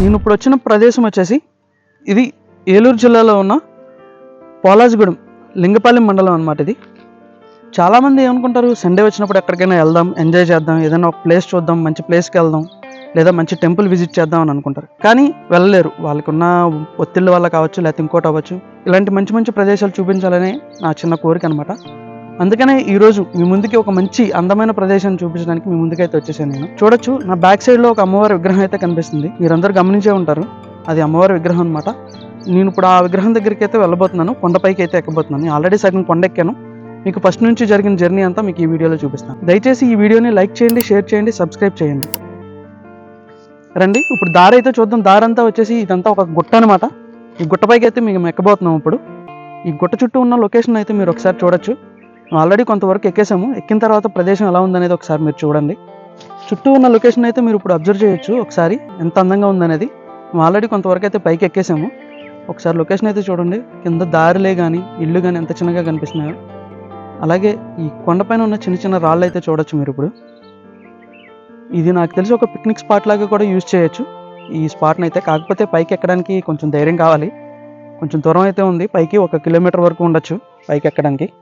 నేను ఇప్పుడు వచ్చిన ప్రదేశం వచ్చేసి ఇది ఏలూరు జిల్లాలో ఉన్న పోలాజిగూడెం లింగపాలెం మండలం అనమాట ఇది. చాలామంది ఏమనుకుంటారు సండే వచ్చినప్పుడు ఎక్కడికైనా వెళ్దాం ఎంజాయ్ చేద్దాం ఏదైనా ఒక ప్లేస్ చూద్దాం మంచి ప్లేస్కి వెళ్దాం లేదా మంచి టెంపుల్ విజిట్ చేద్దాం అని అనుకుంటారు. కానీ వెళ్ళలేరు. వాళ్ళకున్న ఒత్తిళ్ళ వల్ల కావచ్చు లేకపోతే ఇంకోటి అవ్వచ్చు. ఇలాంటి మంచి మంచి ప్రదేశాలు చూపించాలనే నా చిన్న కోరిక అనమాట అందుకనే ఈరోజు మీ ముందుకి ఒక మంచి అందమైన ప్రదేశాన్ని చూపించడానికి మీ ముందుకైతే వచ్చేసాను నేను. చూడొచ్చు నా బ్యాక్ సైడ్లో ఒక అమ్మవారి విగ్రహం అయితే కనిపిస్తుంది. మీరందరూ గమనించే ఉంటారు. అది అమ్మవారి విగ్రహం అనమాట నేను ఇప్పుడు ఆ విగ్రహం దగ్గరికి అయితే వెళ్ళబోతున్నాను. కొండపైకి అయితే ఎక్కబోతున్నాను. ఆల్రెడీ సగం కొండ ఎక్కాను. మీకు ఫస్ట్ నుంచి జరిగిన జర్నీ అంతా మీకు ఈ వీడియోలో చూపిస్తాను. దయచేసి ఈ వీడియోని లైక్ చేయండి షేర్ చేయండి సబ్స్క్రైబ్ చేయండి. రండి ఇప్పుడు దారి అయితే చూద్దాం. దారి అంతా వచ్చేసి ఇదంతా ఒక గుట్ట అనమాట ఈ గుట్టపైకి అయితే మేము ఎక్కబోతున్నాం ఇప్పుడు. ఈ గుట్ట చుట్టూ ఉన్న లొకేషన్ అయితే మీరు ఒకసారి చూడొచ్చు. ఆల్రెడీ కొంతవరకు ఎక్కేసాము ఎక్కిన తర్వాత ప్రదేశం ఎలా ఉందనేది ఒకసారి మీరు చూడండి. చుట్టూ ఉన్న లొకేషన్ అయితే మీరు ఇప్పుడు అబ్జర్వ్ చేయొచ్చు ఒకసారి. ఎంత అందంగా ఉందనేది. ఆల్రెడీ కొంతవరకు అయితే పైకి ఎక్కేసాము ఒకసారి లొకేషన్ అయితే చూడండి. కింద దారిలే కానీ ఇల్లు కానీ ఎంత చిన్నగా కనిపిస్తున్నాయో. అలాగే ఈ కొండపైన ఉన్న చిన్న చిన్న రాళ్ళు అయితే చూడొచ్చు మీరు ఇప్పుడు. ఇది నాకు తెలిసి ఒక పిక్నిక్ స్పాట్ లాగా కూడా యూజ్ చేయొచ్చు. ఈ స్పాట్ని అయితే కాకపోతే పైకి ఎక్కడానికి కొంచెం ధైర్యం కావాలి. కొంచెం దూరం అయితే ఉంది. పైకి ఒక కిలోమీటర్ వరకు ఉండొచ్చు పైకి ఎక్కడానికి.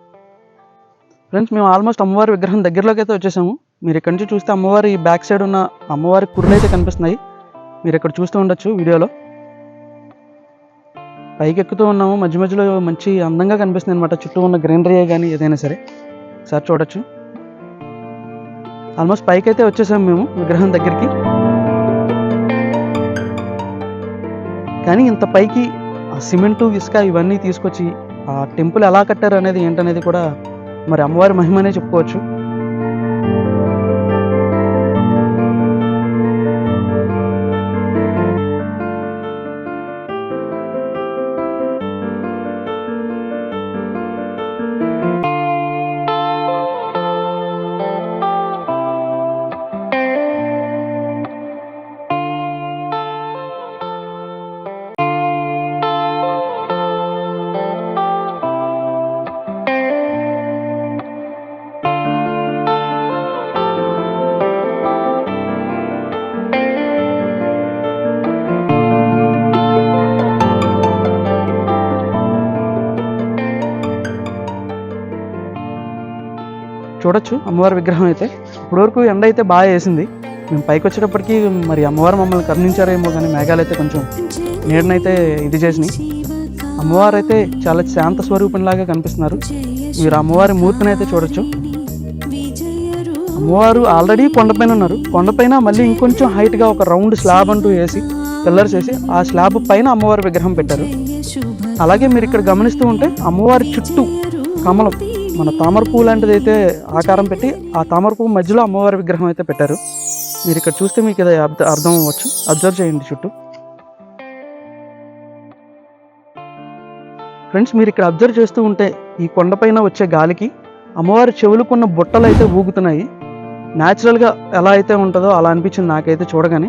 ఫ్రెండ్స్ మేము ఆల్మోస్ట్ అమ్మవారి విగ్రహం దగ్గరలోకి అయితే వచ్చేసాము. మీరు ఇక్కడ నుంచి చూస్తే అమ్మవారి బ్యాక్ సైడ్ ఉన్న అమ్మవారి కుర్రలు అయితే కనిపిస్తున్నాయి. మీరు ఇక్కడ చూస్తూ ఉండొచ్చు వీడియోలో. పైకి ఎక్కుతూ ఉన్నాము. మధ్య మధ్యలో మంచి అందంగా కనిపిస్తుంది అనమాట చుట్టూ ఉన్న గ్రీనరీ కానీ ఏదైనా సరే. సార్ చూడొచ్చు. ఆల్మోస్ట్ పైకి అయితే వచ్చేసాము మేము విగ్రహం దగ్గరికి. కానీ ఇంత పైకి ఆ సిమెంటు ఇసుక ఇవన్నీ తీసుకొచ్చి ఆ టెంపుల్ ఎలా కట్టారు అనేది ఏంటనేది కూడా మరి అమ్మవారి మహిమనే చెప్పుకోవచ్చు. చూడొచ్చు అమ్మవారి విగ్రహం అయితే. ఇప్పటివరకు ఎండ అయితే బాగా వేసింది. మేము పైకి వచ్చేటప్పటికి మరి అమ్మవారు మమ్మల్ని కరుణించారేమో కానీ మేఘాలు అయితే కొంచెం నీడనైతే ఇది చేసినాయి. అమ్మవారు అయితే చాలా శాంత స్వరూపంలాగా కనిపిస్తున్నారు. మీరు అమ్మవారి మూర్తిని అయితే చూడొచ్చు. అమ్మవారు ఆల్రెడీ కొండపైన ఉన్నారు. కొండపైన మళ్ళీ ఇంకొంచెం హైట్గా ఒక రౌండ్ స్లాబ్ అంటూ వేసి పిల్లర్స్ వేసి ఆ స్లాబ్ పైన అమ్మవారి విగ్రహం పెట్టారు. అలాగే మీరు ఇక్కడ గమనిస్తూ ఉంటే అమ్మవారి చుట్టూ కమలం మన తామర పువ్వు లాంటిది అయితే ఆకారం పెట్టి ఆ తామర పువ్వు మధ్యలో అమ్మవారి విగ్రహం అయితే పెట్టారు. మీరు ఇక్కడ చూస్తే మీకు ఇది అర్థం అవ్వచ్చు అబ్జర్వ్ చేయండి చుట్టూ. ఫ్రెండ్స్ మీరు ఇక్కడ అబ్జర్వ్ చేస్తూ ఉంటే ఈ కొండపైన వచ్చే గాలికి అమ్మవారి చెవులుకున్న బుట్టలు అయితే ఊగుతున్నాయి న్యాచురల్గా ఎలా అయితే ఉంటుందో అలా అనిపించింది నాకైతే చూడగానే.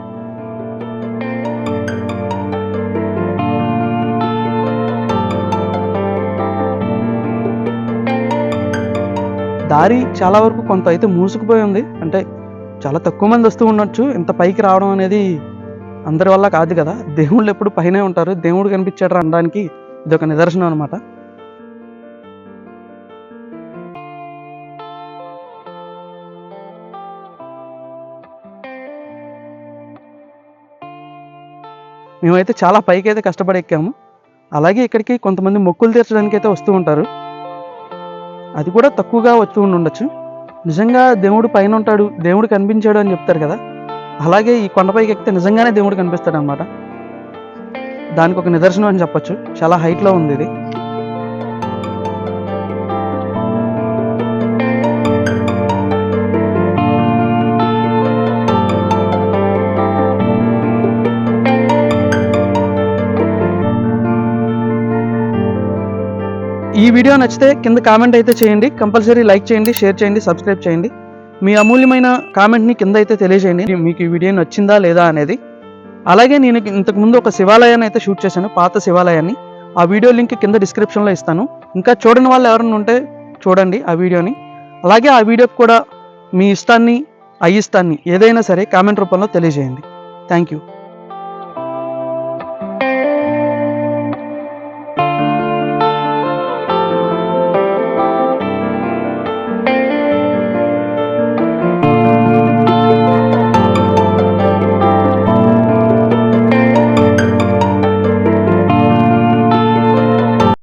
దారి చాలా వరకు కొంత అయితే మూసుకుపోయి ఉంది. అంటే చాలా తక్కువ మంది వస్తూ ఉండొచ్చు. ఇంత పైకి రావడం అనేది అందరి వల్ల కాదు కదా. దేవుళ్ళు ఎప్పుడు పైనే ఉంటారు. దేవుడు కనిపించాడు అనడానికి ఇది ఒక నిదర్శనం అనమాట మేమైతే చాలా పైకి అయితే కష్టపడి ఎక్కాము. అలాగే ఇక్కడికి కొంతమంది మొక్కులు తీర్చడానికి అయితే వస్తూ ఉంటారు. అది కూడా తక్కువగా వచ్చి ఉండొచ్చు నిజంగా దేవుడు పైన ఉంటాడు దేవుడు కనిపించాడు అని చెప్తారు కదా. అలాగే ఈ కొండపైకి ఎక్కితే నిజంగానే దేవుడు కనిపిస్తాడు అనమాట దానికి ఒక నిదర్శనం అని చెప్పొచ్చు. చాలా హైట్లో ఉంది ఇది. ఈ వీడియో నచ్చితే కింద కామెంట్ అయితే చేయండి. కంపల్సరీ లైక్ చేయండి షేర్ చేయండి సబ్స్క్రైబ్ చేయండి. మీ అమూల్యమైన కామెంట్ని కింద అయితే తెలియజేయండి. మీకు ఈ వీడియో నచ్చిందా లేదా అనేది. అలాగే నేను ఇంతకు ముందు ఒక శివాలయాన్ని అయితే షూట్ చేశాను పాత శివాలయాన్ని. ఆ వీడియో లింక్ కింద డిస్క్రిప్షన్లో ఇస్తాను. ఇంకా చూడని వాళ్ళు ఎవరైనా ఉంటే చూడండి ఆ వీడియోని. అలాగే ఆ వీడియోకి కూడా మీ ఇష్టాన్ని అయిష్టాన్ని ఏదైనా సరే కామెంట్ రూపంలో తెలియజేయండి. Thank you